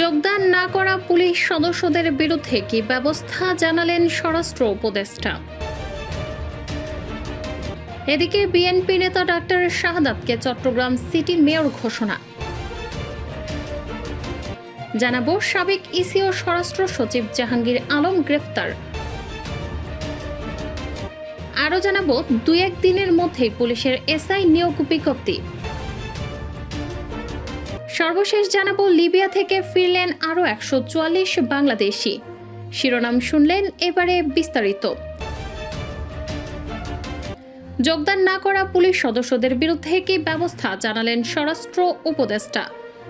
যোগদান না করা পুলিশ সদস্যদের বিরুদ্ধে কি ব্যবস্থা জানালেন স্বরাষ্ট্র উপদেষ্টা? এদিকে বিএনপি নেতা ডাক্তার শাহাদাতকে চট্টগ্রাম সিটি মেয়র ঘোষণা। জানাব সাবেক ইসি ও স্বরাষ্ট্র সচিব জাহাঙ্গীর আলম গ্রেফতার। আরও জানাব দু এক দিনের মধ্যেই পুলিশের এসআই নিয়োগ বিজ্ঞপ্তি। সর্বশেষ জানাব লিবিয়া থেকে ফিরলেন আরও একশো চুয়াল্লিশ বাংলাদেশি। শিরোনাম শুনলেন এবারে বিস্তারিত। যোগদান না করা পুলিশ সদস্যদের বিরুদ্ধে কি ব্যবস্থা জানালেন স্বরাষ্ট্র উপদেষ্টা।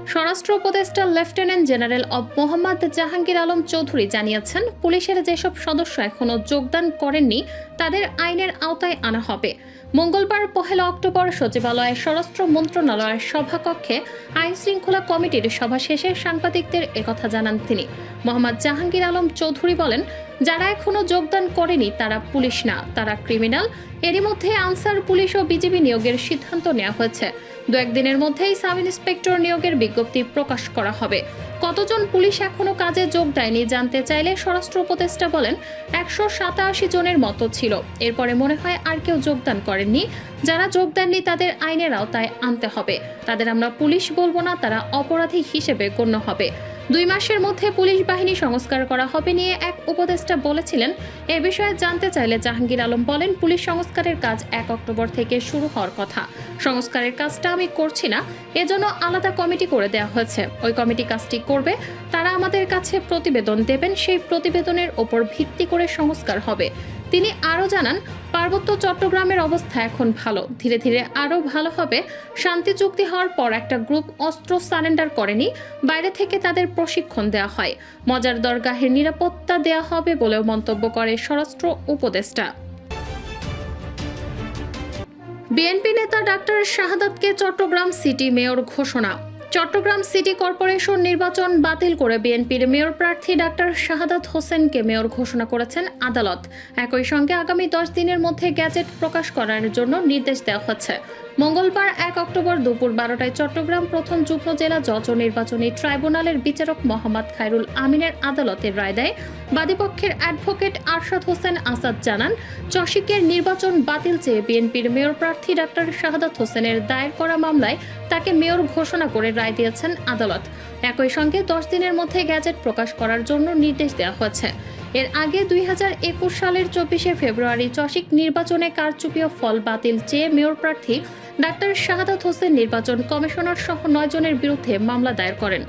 স্বরাষ্ট্র উপদেষ্টা লেফটেন্যান্ট জেনারেল অব মোহাম্মদ জাহাঙ্গীর আলম চৌধুরী জানিয়েছেন, পুলিশের যেসব সদস্য এখনও যোগদান করেননি, তাদের আইনের আওতায় আনা হবে। মঙ্গলবার পহেলা অক্টোবর সচিবালয়ে স্বরাষ্ট্র মন্ত্রণালয়ের সভাকক্ষে আইন শৃঙ্খলা কমিটির সভা শেষে সাংবাদিকদের একথা জানান তিনি। মোহাম্মদ জাহাঙ্গীর আলম চৌধুরী বলেন, যারা এখনও যোগদান করেনি, তারা পুলিশ না, তারা ক্রিমিনাল। এরই মধ্যে আনসার পুলিশ ও বিজিবি নিয়োগের সিদ্ধান্ত নেওয়া হয়েছে। দু একদিনের মধ্যেই সাব ইন্সপেক্টর নিয়োগের বিজ্ঞপ্তি প্রকাশ করা হবে। কতজন পুলিশ এখনও কাজে যোগ দেয়নি জানতে চাইলে স্বরাষ্ট্র উপদেষ্টা বলেন, একশো সাতাশি জনের মতো ছিল। এরপরে মনে হয় আর কেউ যোগদান করেননি। যারা যোগদাননি তাদের আইনের আওতায় আনতে হবে। তাদের আমরা পুলিশ বলব না, তারা অপরাধী হিসেবে গণ্য হবে। দুই মাসের মধ্যে পুলিশ বাহিনী সংস্কার করা হবে নিয়ে এক উপদেষ্টা বলেছিলেন, এ বিষয়ে জানতে চাইলে জাহাঙ্গীর আলম বলেন, পুলিশ সংস্কারের কাজ এক অক্টোবর থেকে শুরু হওয়ার কথা। সংস্কারের কাজটা আমি করছি না, এজন্য আলাদা কমিটি করে দেওয়া হয়েছে। ওই কমিটি কাজটি করবে, তারা আমাদের কাছে প্রতিবেদন দেবেন, সেই প্রতিবেদনের ওপর ভিত্তি করে সংস্কার হবে। তিনি আরও জানান, পার্বত্য চট্টগ্রামের অবস্থা এখন ভালো, ধীরে ধীরে আরও ভালো হবে। শান্তি চুক্তি হওয়ার পর একটা গ্রুপ অস্ত্র সারেন্ডার করেনি, বাইরে থেকে তাদের প্রশিক্ষণ দেওয়া হয়। মজার দরগাহের নিরাপত্তা দেওয়া হবে বলেও মন্তব্য করে স্বরাষ্ট্র উপদেষ্টা। বিএনপি নেতা ডাক্তার শাহাদাতকে চট্টগ্রাম সিটি মেয়র ঘোষণা। চট্টগ্রাম সিটি কর্পোরেশন নির্বাচন বাতিল করে বিএনপির মেয়র প্রার্থী ডাক্তার শাহাদাত হোসেনকে মেয়র ঘোষণা করেছেন আদালত। একই সঙ্গে আগামী দশ দিনের মধ্যে গ্যাজেট প্রকাশ করার জন্য নির্দেশ দেওয়া হচ্ছে। মঙ্গলবার এক অক্টোবর দুপুর বারোটায় চট্টগ্রাম প্রথম যুগ্ম জেলা জজ নির্বাচনী ট্রাইব্যুনালের বিচারক মোহাম্মদ খায়রুল আমিনের আদালতের রায় দেয়। বাদীপক্ষের অ্যাডভোকেট আরশাদ হোসেন আসাদ জানান চশিকের নির্বাচন বাতিল চেয়ে বিএনপির মেয়র প্রার্থী ডাক্তার শাহাদাত হোসেনের দায়ের করা মামলায় তাকে মেয়র ঘোষণা করে রায় দিয়েছেন আদালত। একই সঙ্গে দশ দিনের মধ্যে গ্যাজেট প্রকাশ করার জন্য নির্দেশ দেওয়া হয়েছে। এর আগে দুই হাজার একুশ সালের চব্বিশে ফেব্রুয়ারি চশিক নির্বাচনে কারচুপি ও ফল বাতিল চেয়ে মেয়র প্রার্থী ডাক্তার শাহাদাত হোসেন নির্বাচন কমিশনার সহ নয় জনের বিরুদ্ধে মামলা দায়ের করেন।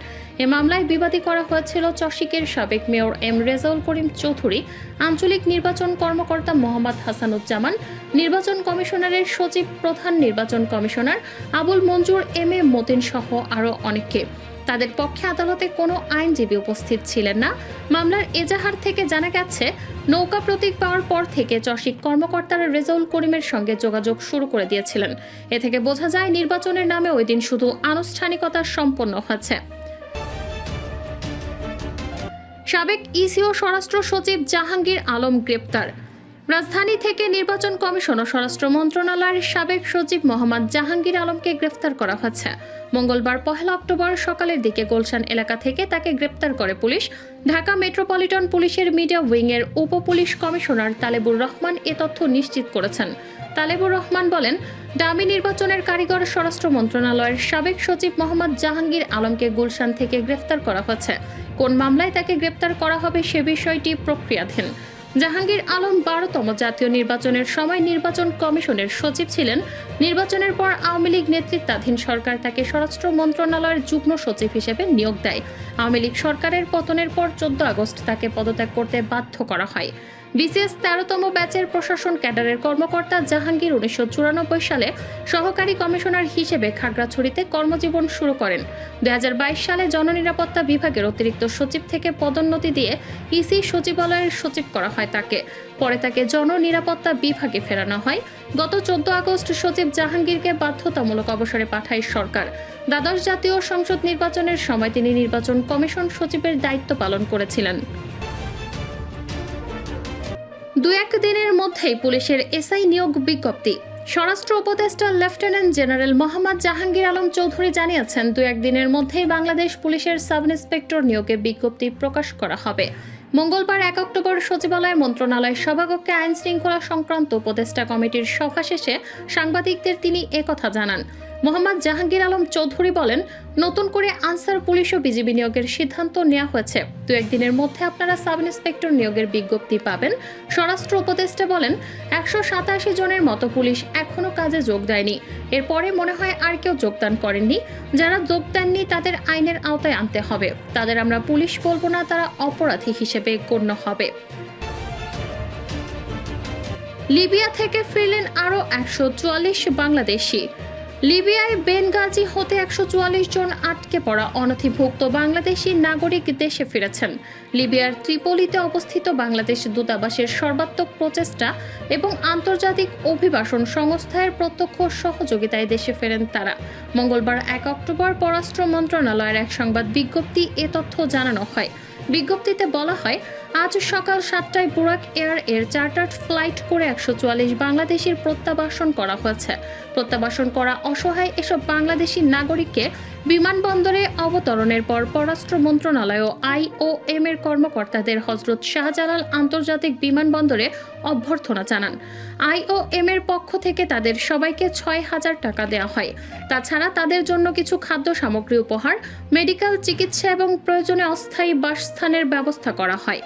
এ মামলায় বিবাদী করা হয়েছিল চশিকের সাবেক মেয়র এম রেজাউল করিম চৌধুরী, আঞ্চলিক নির্বাচন কর্মকর্তা মোহাম্মদ হাসানুজ্জামান, নির্বাচন কমিশনারের সচিব প্রধান নির্বাচন commissioner Abul Manzur, M A Matin সহ আরও অনেককে। তাদের পক্ষে আদালতে কোনো আইনজীবী উপস্থিত ছিলেন না। মামলার এজাহার থেকে জানা গেছে, নৌকা প্রতীক পাওয়ার পর থেকে চশিক কর্মকর্তারা রেজাউল করিমের সঙ্গে যোগাযোগ শুরু করে দিয়েছিলেন। এ থেকে বোঝা যায়, নির্বাচনের নামে ওই দিন শুধু আনুষ্ঠানিকতা সম্পন্ন হয়েছে। সাবেক ইসিও স্বরাষ্ট্র সচিব জাহাঙ্গীর আলম গ্রেপ্তার। রাজধানী থেকে নির্বাচন কমিশন ও স্বরাষ্ট্র মন্ত্রণালয়ের সাবেক সচিব মোহাম্মদ জাহাঙ্গীর আলমকে গ্রেফতার করা হয়েছে মঙ্গলবার পহেলা অক্টোবর সকালের দিকে গোলশান এলাকা থেকে তাকে গ্রেপ্তার করে পুলিশ। ঢাকা মেট্রোপলিটন পুলিশের মিডিয়া উইংয়ের উপ পুলিশ কমিশনার তালেবুর রহমান এ তথ্য নিশ্চিত করেছেন। তালেবুর রহমান বলেন ডামি নির্বাচনের কারিগর স্বরাষ্ট্র মন্ত্রণালয়ের সাবেক সচিব মোহাম্মদ জাহাঙ্গীর আলমকে গুলশান থেকে গ্রেফতার করা হয়েছে কোন মামলায় তাকে গ্রেপ্তার করা হবে সে বিষয়টি প্রক্রিয়াধীন। জাহাঙ্গীর আলম বারোতম জাতীয় নির্বাচনের সময় নির্বাচন কমিশনের সচিব ছিলেন। নির্বাচনের পর আওয়ামী লীগ নেতৃত্বাধীন সরকার তাকে স্বরাষ্ট্র মন্ত্রণালয়ের যুগ্ম সচিব হিসেবে নিয়োগ দেয়। আওয়ামী লীগ সরকারের পতনের পর চোদ্দ আগস্ট তাকে পদত্যাগ করতে বাধ্য করা হয়। বিসিএস তেরোতম ব্যাচের প্রশাসন ক্যাডারের কর্মকর্তা জাহাঙ্গীর উনিশশো চুরানব্বই সালে সহকারী কমিশনার হিসেবে খাগড়াছড়িতে কর্মজীবন শুরু করেন। দুই হাজার বাইশ সালে জননিরাপত্তা বিভাগের অতিরিক্ত সচিব থেকে পদোন্নতি দিয়ে ইসি সচিবালয়ের সচিব করা হয় তাকে। পরে তাকে জননিরাপত্তা বিভাগে ফেরানো হয়। গত চোদ্দ আগস্ট সচিব জাহাঙ্গীরকে বাধ্যতামূলক অবসরে পাঠায় সরকার। দ্বাদশ জাতীয় সংসদ নির্বাচনের সময় তিনি নির্বাচন কমিশন সচিবের দায়িত্ব পালন করেছিলেন। দু এক দিনের মধ্যেই পুলিশের এসআই নিয়োগ বিজ্ঞপ্তি। স্বরাষ্ট্র উপদেষ্টা লেফটেন্যান্ট জেনারেল মোহাম্মদ জাহাঙ্গীর আলম চৌধুরী জানিয়েছেন দু একদিনের মধ্যেই বাংলাদেশ পুলিশের সাব ইন্সপেক্টর নিয়োগে বিজ্ঞপ্তি প্রকাশ করা হবে। মঙ্গলবার এক অক্টোবর সচিবালয় মন্ত্রণালয় সভাকক্ষে আইন শৃঙ্খলা সংক্রান্ত উপদেষ্টা কমিটির সভা শেষে সাংবাদিকদের তিনি একথা জানান। মোহাম্মদ জাহাঙ্গীর আলম চৌধুরী বলেন, নতুন করে আনসার পুলিশ ও বিজিবি নিয়োগের সিদ্ধান্ত নেওয়া হয়েছে। দু একদিনের মধ্যে আপনারা সাব ইন্সপেক্টর নিয়োগের বিজ্ঞপ্তি পাবেন। স্বরাষ্ট্র উপদেষ্টা বলেন, একশো সাতাশি জনের মতো পুলিশ এখনও কাজে যোগ দেয়নি। এরপরে মনে হয় আর কেউ যোগদান করেননি। যারা যোগ দেননি, তাদের আইনের আওতায় আনতে হবে। তাদের আমরা পুলিশ বলব না, তারা অপরাধী হিসেবে গণ্য হবে। লিবিয়া থেকে ফিরলেন আরও একশো চুয়াল্লিশ বাংলাদেশি। লিবিয়ায় বেনগাজি হতে একশো চুয়াল্লিশ জন আটকে পড়া অনথিভুক্ত বাংলাদেশি নাগরিক দেশে ফিরেছেন। লিবিয়ার ত্রিপোলিতে অবস্থিত বাংলাদেশ দূতাবাসের সর্বাত্মক প্রচেষ্টা এবং আন্তর্জাতিক অভিবাসন সংস্থার প্রত্যক্ষ সহযোগিতায় দেশে ফেরেন তারা। মঙ্গলবার এক অক্টোবর পররাষ্ট্র মন্ত্রণালয়ের এক সংবাদ বিজ্ঞপ্তি এ তথ্য জানানো হয়। বিজ্ঞপ্তিতে বলা হয় আজ সকাল সাতটায় বুরাক এয়ার এর চার্টার্ড ফ্লাইট করে একশো চুয়াল্লিশ বাংলাদেশির প্রত্যাবাসন করা হয়েছে। প্রত্যাবাসন করা অসহায় এসব বাংলাদেশি নাগরিককে বিমানবন্দরে অবতরণের পর পররাষ্ট্র মন্ত্রণালয় ও আইওএম এর কর্মকর্তাদের হজরত শাহজালাল আন্তর্জাতিক বিমানবন্দরে অভ্যর্থনা জানান। আইওএম এর পক্ষ থেকে তাদের সবাইকে ছয় হাজার টাকা দেওয়া হয়। তাছাড়া তাদের জন্য কিছু খাদ্য সামগ্রী উপহার, মেডিকেল চিকিৎসা এবং প্রয়োজনে অস্থায়ী বাসস্থানের ব্যবস্থা করা হয়।